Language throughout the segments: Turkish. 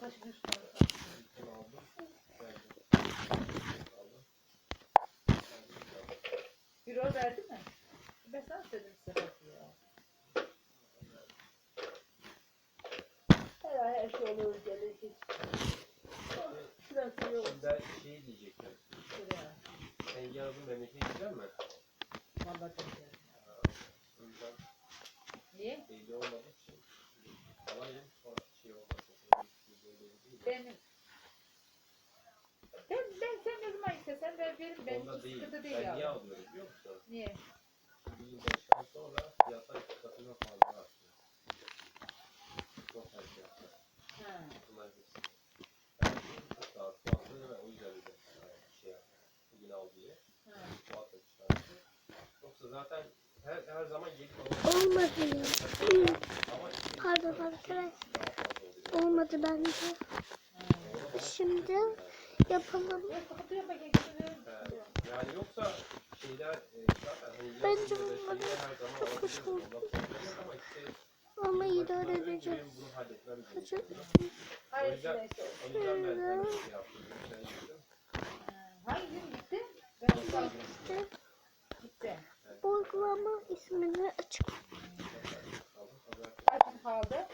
taşın üstüne. Bunu aldım. Geldim. Aldım. Bir o verdi mi? Ben sana söyledim Sedat ya. Her ay her şey olur gelir hiç. Şurası yok. Ben şey diyecektim. Şuraya. Sen yazın memlekete gidecek mi? Vallahi bilmiyorum. O yüzden Niye? belli olmadığı için alayım sonra şey olmasın. Benim ben, ben sen ne zaman istesen ben veririm. Benim Onda hiç değil. değil Ben niye alıyorum biliyor musun? Niye? Bir yıl baştan sonra fiyatlar iki katına fazla artıyor. Çok fazla fiyatlar. Ha. Bunlar hepsi. Yani çok daha fazla ve o yüzden de e, şey yaptım. Bugün al diye. Ha. Bu atla çıkarttı. Yoksa zaten her, her zaman gelip alıyorum. Olmadı. Ama işte Pardon şey arkadaşlar. daha fazla oluyor. Olmadı bence. Şimdi yapalım. Evet. Yani yoksa şeyler e, zaten hani Bence bunları çok problem yok ama idare edeceğiz. gerekiyor. O Hayır yüzden, neyse. o yüzden ben sana şey yaptım. Sen. Hangi gün gitti? Gitti. uygulama ismini açık. Kaç kaldı?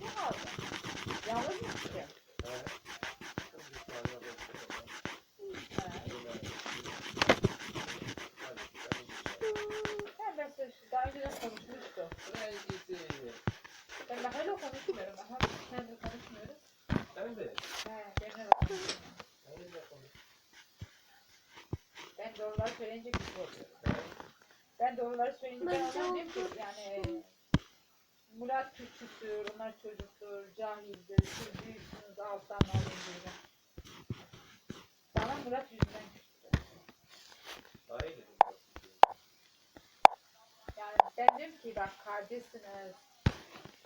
Ne kaldı? Yalnız mı gitti? Evet. Bir tane alalım. Ha. Hadi, ben gideceğim. Ha, ben size şu- daha önceden konuşmuştum. Buraya gidin. Ben daha hala konuşmuyorum. Aha, kendi konuşmuyorum. Sen de. He, benimle de konuşmuyorum. Benimle konuş. Ben doğruları söyleyince kötü oluyorum. Ben doğruları söyleyince ben diyorum ki yani Murat küçüktür, onlar çocuktur, cahildir, siz büyüksünüz, alttan alın. Bana Murat yüzünden küçüktü. Dedim. Yani ben diyorum ki bak kardeşsiniz,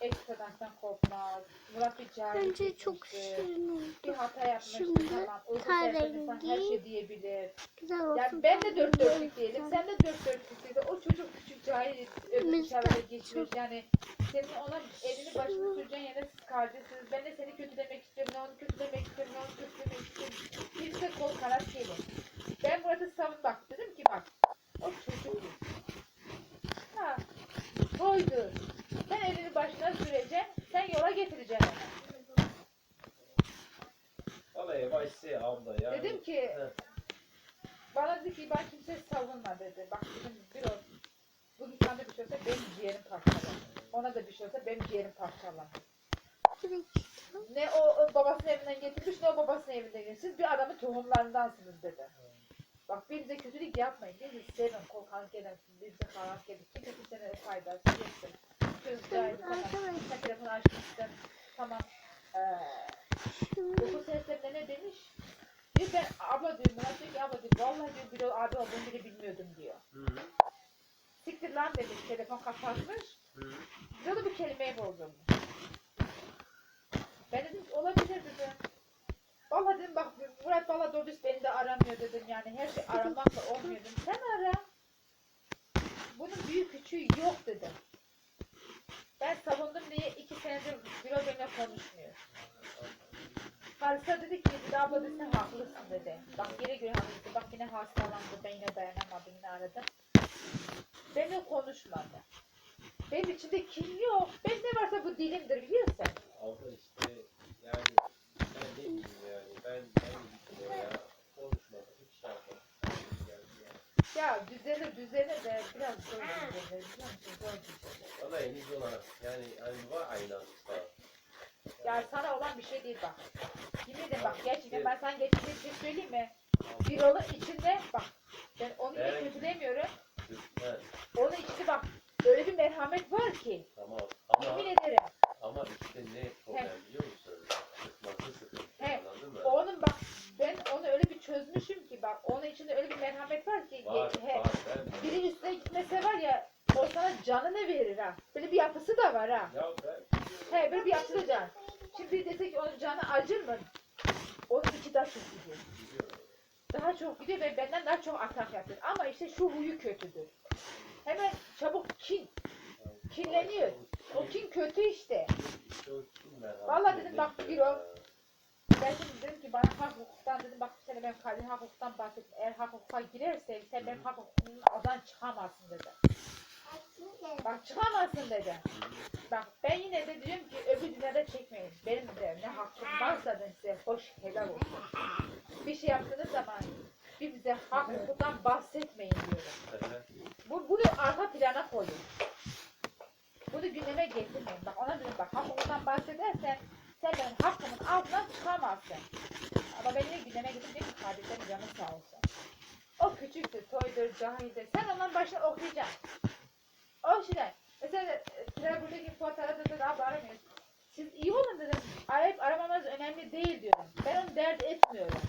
ekstradan korkmaz, Murat bir cahil Bence çok şirin bir oldu. hata yapmıştır Şimdi tamam, her şey diyebilir. Güzel olsun. Yani ben de dört dörtlük diyelim, sen de dört dörtlük diyelim. O çocuk küçük cahil öbür Biz de çağlara geçmiş. Yani senin ona elini başını süreceğin yerine siz kardeşsiniz. Ben de seni kötülemek istiyorum, ne onu kötülemek Ayşe abla yani. Dedim ki bana dedi ki ben kimse savunma dedi. Bak dedim bir o bugün sana bir şey olsa benim ciğerim parçalar. Ona da bir şey olsa benim ciğerim parçalar. Ne o, babasının evinden getirmiş ne o babasının evinden getirmiş. Siz bir adamın tohumlarındansınız dedi. Bak birbirinize kötülük yapmayın. Birbirinizi sevin. Korkanlık edin. Birbirinize karanlık edin. Kimse kimsenin faydası yoktur. Çocuklar, telefonu açmışsın. Tamam. Ee, 9 Diyor ben abla diyor Murat diyor ki abla diyor vallahi diyor bir abi olduğunu bile bilmiyordum diyor. Hı hı. Siktir lan demiş telefon hı. Böyle bir kelimeyi bozdum. Ben dedim olabilir dedim. Vallahi dedim bak Murat valla doğru beni de aramıyor dedim yani her şey aramakla olmuyor dedim. Sen ara. Bunun büyük küçüğü yok dedim. Ben savundum diye iki senedir büro benimle konuşmuyor. Karısı dedi ki dedi, abla dedi sen haklısın dedi. Bak yine göre haklısın. Bak yine hastalandı. Ben yine dayanamadım yine aradım. Benimle konuşmadı. Benim içimde kin yok. Ben ne varsa bu dilimdir biliyorsun. Abla işte yani ben diyeyim yani ben ben oraya konuşmadım hiç şey yapmadım. Ya düzelir düzelir de biraz zor düzelir. Biliyor musun? Zor düzelir. Valla en iyi olarak yani hani var aynı. Ya sana bir şey değil bak. Yemin ederim bak gerçekten ben sana geçen bir şey söyleyeyim mi? Bir yolun içinde bak. Ben onu yine Evet. kötülemiyorum. Evet, Onun içinde bak. Öyle bir merhamet var ki. tamam ama Yemin ederim. ama işte ne problem biliyor musun? Sıkması sıkıntı He. anladın mı? Onun bak ben onu öyle bir çözmüşüm ki bak onun içinde öyle bir merhamet var ki Var he, var ben biri üstüne gitmese var ya o sana canını verir ha. Böyle bir yapısı da var ha. ya ben He böyle bir yapısı da can. Şimdi biri dese ki onun canı acır mı? Onun içi daha çok gidiyor. Daha çok gidiyor ve benden daha çok atak yapıyor. Ama işte şu huyu kötüdür. Hemen çabuk kin. Kinleniyor. O kin kötü işte. Vallahi dedim, bak, bir o. Ben şimdi dedim ki bana hak hukuktan dedim bak sen benim kadın hak hukuktan bahsettim. Eğer hak hukuka girersen sen benim hak hukukumdan adan çıkamazsın dedi. Bak çıkamazsın dedi. Bak ben yine de diyorum ki öbür dünyada çekmeyin. Benim de ne hakkım varsa da size hoş helal olsun. Bir şey yaptığınız zaman bir bize hak hukuktan bahsetmeyin diyorum. Bu, bunu arka plana koyun. Bunu gündeme getirmeyin. Bak ona dedim bak hak hukuktan bahsedersen sen benim hakkımın altından çıkamazsın. Ama ben yine gündeme getirmeyeyim ki kardeşlerim canı sağ olsun. O küçüktür, toydur, cahildir. Sen onların başına okuyacaksın. O şeyler. Mesela e, Tülay buradaki fotoğrafı da daha aramıyoruz. Siz iyi olun dedim. Arayıp aramamanız önemli değil diyorum. Ben onu dert etmiyorum.